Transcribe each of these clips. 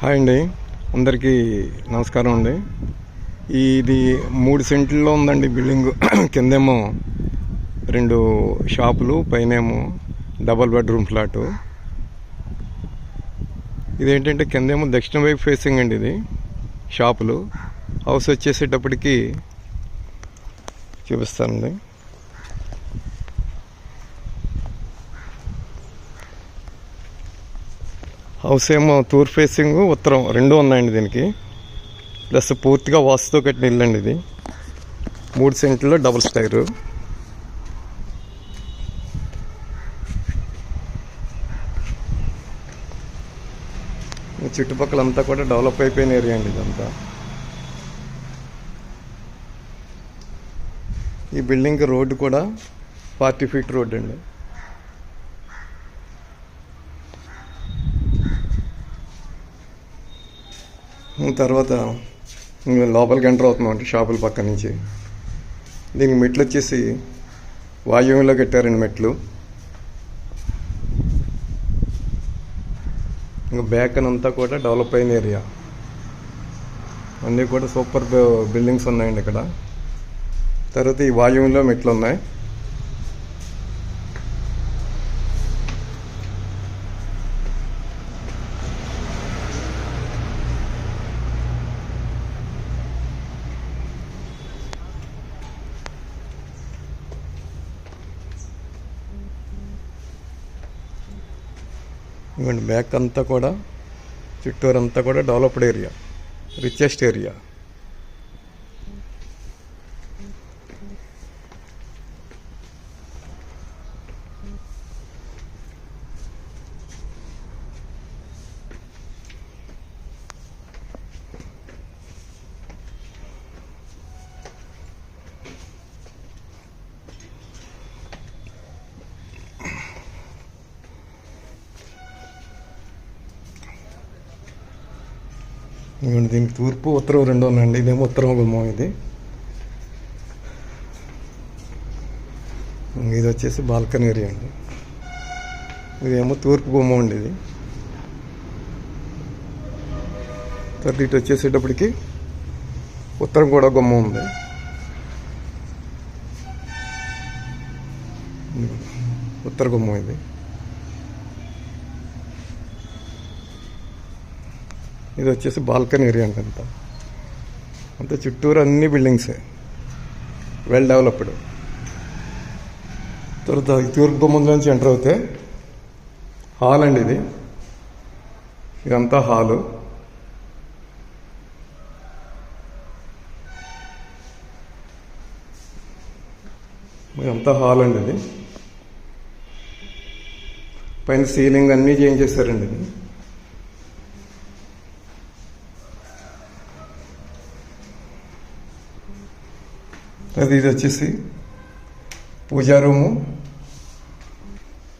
Hi అండి. అందరికీ నమస్కారం అండి. ఇది మూడు సెంట్లలో ఉందండి బిల్డింగ్. కిందేమో రెండు షాపులు పైనేమో డబల్ బెడ్రూమ్ ఫ్లాటు. ఇదేంటంటే కిందేమో దక్షిణ వైపు ఫేసింగ్ అండి ఇది షాపులు. హౌస్ వచ్చేసేటప్పటికి చూపిస్తానండి. హౌస్ ఏమో తూర్ ఫేసింగ్ ఉత్తరం రెండు ఉన్నాయండి దీనికి. ప్లస్ పూర్తిగా వాస్తుతో కట్టిన ఇల్లు అండి ఇది. మూడు సెంట్లో డబుల్ స్టైరు ఈ చుట్టుపక్కల అంతా కూడా డెవలప్ అయిపోయిన ఏరియా అండి ఇదంతా. ఈ బిల్డింగ్ రోడ్డు కూడా ఫార్టీ ఫీట్ రోడ్ అండి. తర్వాత లోపలికి ఎంటర్ అవుతున్నాం షాపుల పక్క నుంచి. దీనికి మెట్లు వచ్చేసి వాయువ్యంలో కట్టారండి మెట్లు. ఇంకా బ్యాక్ అని అంతా కూడా డెవలప్ అయిన ఏరియా అన్నీ కూడా సూపర్ బిల్డింగ్స్ ఉన్నాయండి ఇక్కడ. తర్వాత ఈ వాయువ్యంలో మెట్లు ఉన్నాయి. ఇవ్వండి బ్యాక్ అంతా కూడా చిట్టూరు అంతా కూడా డెవలప్డ్ ఏరియా రిచెస్ట్ ఏరియా ఇవ్వండి దీనికి తూర్పు ఉత్తరం రెండు ఉన్నాయండి ఇదేమో ఉత్తరం గుమ్మం ఇది. ఇది వచ్చేసి బాల్కనీ ఏరియా అండి. ఇదేమో తూర్పు గుమ్మం అండి ఇది. తర్వాత ఇటు వచ్చేసేటప్పటికి ఉత్తరం కూడా గుమ్మం ఉంది. ఉత్తర గుమ్మం ఇది. ఇది వచ్చేసి బాల్కనీ ఏరియా అండి అంతా అంతా చుట్టూరు అన్ని బిల్డింగ్సే. వెల్ డెవలప్డ్ తర్వాత తూర్పు ముందు నుంచి ఎంటర్ అవుతే హాల్ అండి ఇది. ఇదంతా హాలు. ఇదంతా హాల్ అండి ఇది. పైన సీలింగ్ అన్నీ చేంజ్ చేశారండి ఇది. అది ఇది వచ్చేసి పూజా రూము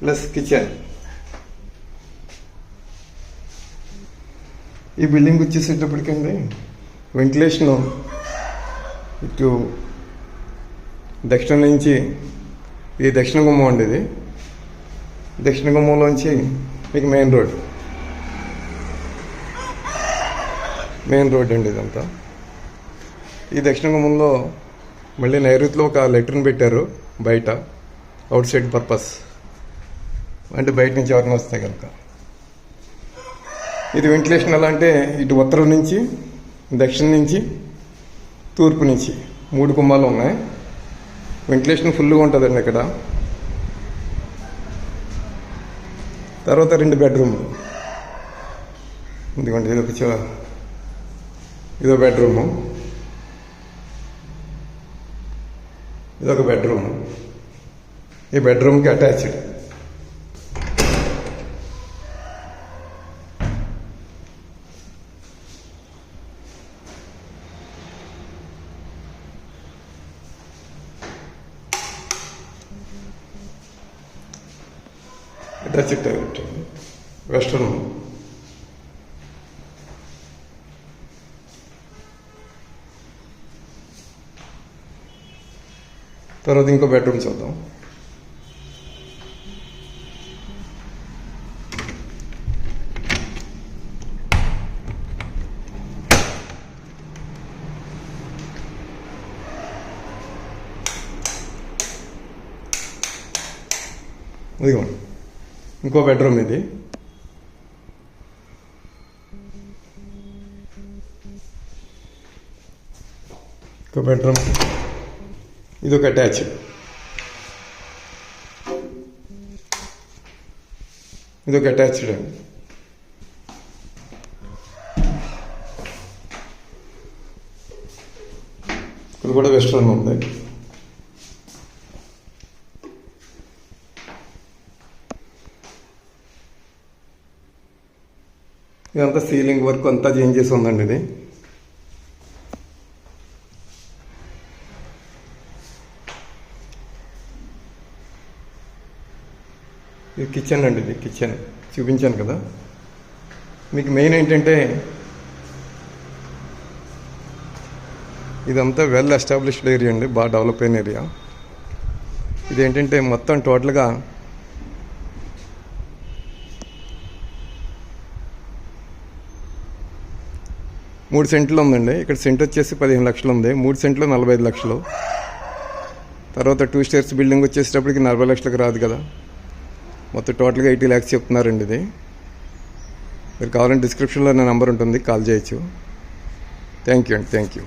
ప్లస్ కిచెన్. ఈ బిల్డింగ్ వచ్చేసేటప్పటికండి వెంటిలేషను ఇటు దక్షిణం నుంచి ఇది దక్షిణ గుమ్మం అండి ఇది. దక్షిణ గుమ్మంలోంచి మీకు మెయిన్ రోడ్. మెయిన్ రోడ్ అండి ఇదంతా. ఈ దక్షిణ గుమ్మంలో మళ్ళీ నైరుతిలో ఒక లెటర్ని పెట్టారు బయట అవుట్ సైడ్ పర్పస్. అంటే బయట నుంచి ఎవరైనా వస్తాయి కనుక. ఇది వెంటిలేషన్ ఎలా అంటే ఇటు ఉత్తరం నుంచి దక్షిణం నుంచి తూర్పు నుంచి. మూడు కుమ్మాలు ఉన్నాయి. వెంటిలేషన్ ఫుల్గా ఉంటుందండి ఇక్కడ. తర్వాత రెండు బెడ్రూమ్లు. ఎందుకంటే ఇది ఒక ఇదో బెడ్రూము. ఇదొక బెడ్రూమ్ ఈ బెడ్రూమ్కి అటాచ్డ్ అటాచ్డ్ టాయిలెట్ వెస్ట్రన్ తర్వాత ఇంకో బెడ్రూమ్ చూద్దాం ఇదిగోండి ఇంకో బెడ్రూమ్ ఇది ఇంకో బెడ్రూమ్ ఇది ఒక అటాచ్. ఇది ఒక అటాచ్డ్ అండి కూడా వెస్ట్రన్ ఉంది. ఇదంతా సీలింగ్ వర్క్ అంతా చేంజ్ చేసి ఉందండి ఇది. ఇది కిచెన్ అండి ఇది కిచెన్ చూపించాను కదా. మీకు మెయిన్ ఏంటంటే ఇదంతా వెల్ ఎస్టాబ్లిష్డ్ ఏరియా అండి బాగా డెవలప్ అయిన ఏరియా ఇదేంటంటే మొత్తం టోటల్గా మూడు సెంట్లు ఉందండి. ఇక్కడ సెంట్ వచ్చేసి పదిహేను లక్షలు ఉంది. మూడు సెంట్లు నలభై ఐదు లక్షలు. తర్వాత టూ స్టేర్స్ బిల్డింగ్ వచ్చేటప్పటికి నలభై లక్షలకు రాదు కదా. మొత్తం టోటల్గా ఎయిటీ ల్యాక్స్ చెప్తున్నారండి ఇది. మీరు కావాలంటే డిస్క్రిప్షన్లో నా నెంబర్ ఉంటుంది కాల్ చేయొచ్చు. థ్యాంక్ యూ అండి థ్యాంక్ యూ